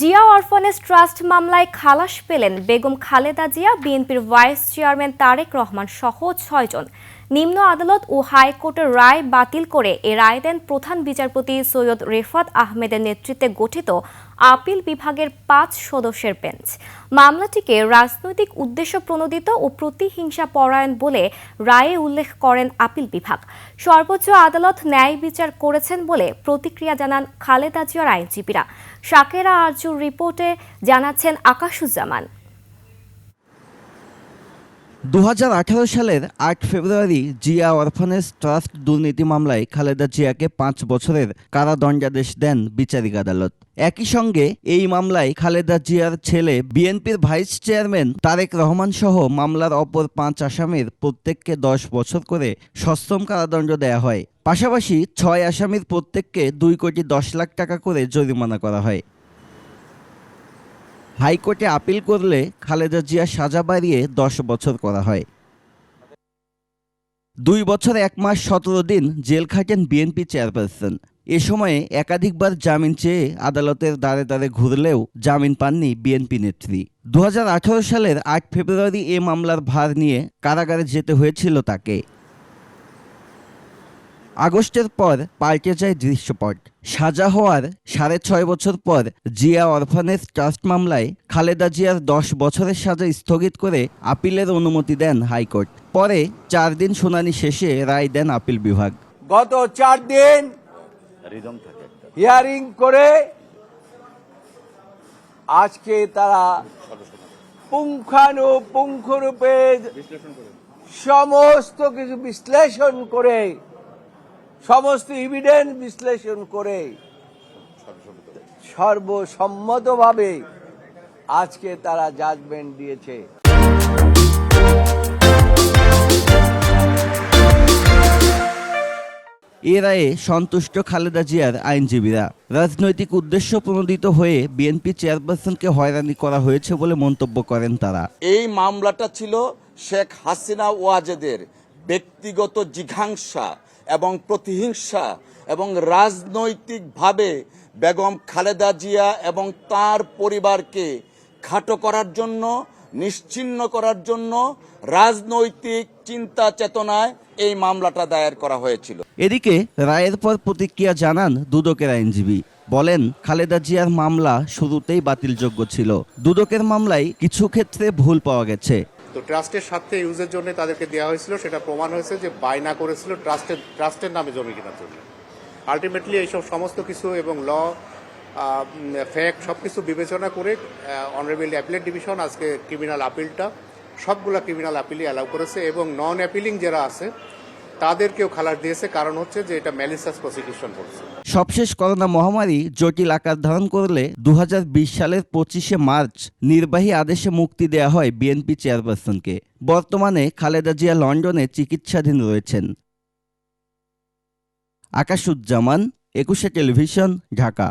Zia orphanage trust মামলায় খালাস পেলেন বেগম খালেদা জিয়া, বিএনপির ভাইস চেয়ারম্যান তারেক রহমান সহ ছয়জন। নিম্ন আদালত ও হাইকোর্টের রায় বাতিল করে এ রায় দেন প্রধান বিচারপতি সৈয়দ রেফাত আহমেদের নেতৃত্বে গঠিত আপিল বিভাগের পাঁচ সদস্যের বেঞ্চ। মামলাটিকে রাজনৈতিক উদ্দেশ্য প্রণোদিত ও প্রতিহিংসা পরায়ণ বলে রায়ে উল্লেখ করেন আপিল বিভাগ। সর্বোচ্চ আদালত ন্যায় বিচার করেছেন বলে প্রতিক্রিয়া জানান খালেদা জিয়ার আইনজীবীরা। শাকেরা আরজুর রিপোর্টে জানাচ্ছেন আকাশুজ্জামান। দু হাজার আঠারো সালের আট ফেব্রুয়ারি জিয়া অরফানেজ ট্রাস্ট দুর্নীতি মামলায় খালেদা জিয়াকে পাঁচ বছরের কারাদণ্ডাদেশ দেন বিচারিক আদালত। একই সঙ্গে এই মামলায় খালেদা জিয়ার ছেলে বিএনপির ভাইস চেয়ারম্যান তারেক রহমান সহ মামলার অপর পাঁচ আসামির প্রত্যেককে দশ বছর করে সশ্রম কারাদণ্ড দেয়া হয়। পাশাপাশি ছয় আসামির প্রত্যেককে দুই কোটি দশ লাখ টাকা করে জরিমানা করা হয়। হাইকোর্টে আপিল করলে খালেদা জিয়া সাজা বাড়িয়ে দশ বছর করা হয়। দুই বছর, এক মাস, সতেরো দিন জেল খাটেন বিএনপি চেয়ারপারসন। এ সময়ে একাধিকবার জামিন চেয়ে আদালতের দ্বারে দ্বারে ঘুরলেও জামিন পাননি বিএনপি নেত্রী। দু হাজার আঠারো সালের আট ফেব্রুয়ারি এ মামলার ভার নিয়ে কারাগারে যেতে হয়েছিল তাকে। আগস্টের পর পাল্টে যায় দৃশ্যপট। সাজা হওয়ার সাড়ে ছয় বছর পর জিয়া অরফানেজ ট্রাস্ট মামলায় খালেদা জিয়ার দশ বছরের সাজা স্থগিত করে আপিলের অনুমতি দেন হাইকোর্ট। পরে চার দিন শুনানি শেষে রায় দেন আপিল বিভাগ। গত চার দিন হিয়ারিং করে আজকে তারা পুঙ্খানুপুঙ্খরূপে সমস্ত কিছু বিশ্লেষণ করে সমস্ত ইভিডেন্স বিশ্লেষণ করে সর্বসম্মতভাবে আজকে তারা জাজমেন্ট দিয়েছে। এ রায়ে সন্তুষ্ট খালেদা জিয়ার আইনজীবীরা। রাজনৈতিক উদ্দেশ্য প্রণোদিত হয়ে বিএনপি চেয়ারপারসনকে হয়রানি করা হয়েছে বলে মন্তব্য করেন তারা। এই মামলাটা ছিল শেখ হাসিনা ওয়াজেদের ব্যক্তিগত জিঘাংসা। এবং প্রতিহিংসা এবং রাজনৈতিকভাবে বেগম খালেদা জিয়া এবং তার পরিবারকে খাটো করার জন্য নিশ্চিহ্ন করার জন্য রাজনৈতিক চিন্তা চেতনায় এই মামলাটা দায়ের করা হয়েছিল। এদিকে রায়ের পর প্রতিক্রিয়া জানান দুদকের আইনজীবী। বলেন, খালেদা জিয়ার মামলা শুরুতেই বাতিলযোগ্য ছিল। দুদকের মামলায় কিছু ক্ষেত্রে ভুল পাওয়া গেছে। তো ট্রাস্টের স্বার্থে ইউজের জন্য তাদেরকে দেওয়া হয়েছিল, সেটা প্রমাণ হয়েছে যে বায়না করেছিল ট্রাস্টের ট্রাস্টের নামে জমি কেনার জন্য। আলটিমেটলি এইসব সমস্ত কিছু এবং ল ফ্যাক্ট সব কিছু বিবেচনা করে অনারেবল অ্যাপিলেট ডিভিশন আজকে ক্রিমিনাল আপিলটা সবগুলা ক্রিমিনাল আপিলই অ্যালাউ করেছে এবং নন অ্যাপিলিং যারা আছে তাদেরকেও খালাস দিয়েছে, কারণ হচ্ছে যে এটা ম্যালিসাস প্রসিকিউশন করছে সবশেষ করোনা মহামারী জটিল আকার ধারণ করলে দু হাজার বিশ সালের পঁচিশে মার্চ নির্বাহী আদেশে মুক্তি দেয়া হয় বিএনপি চেয়ারপারসনকে। বর্তমানে খালেদা জিয়া লন্ডনে চিকিৎসাধীন রয়েছেন। আকাশুজ্জামান, একুশে টেলিভিশন, ঢাকা।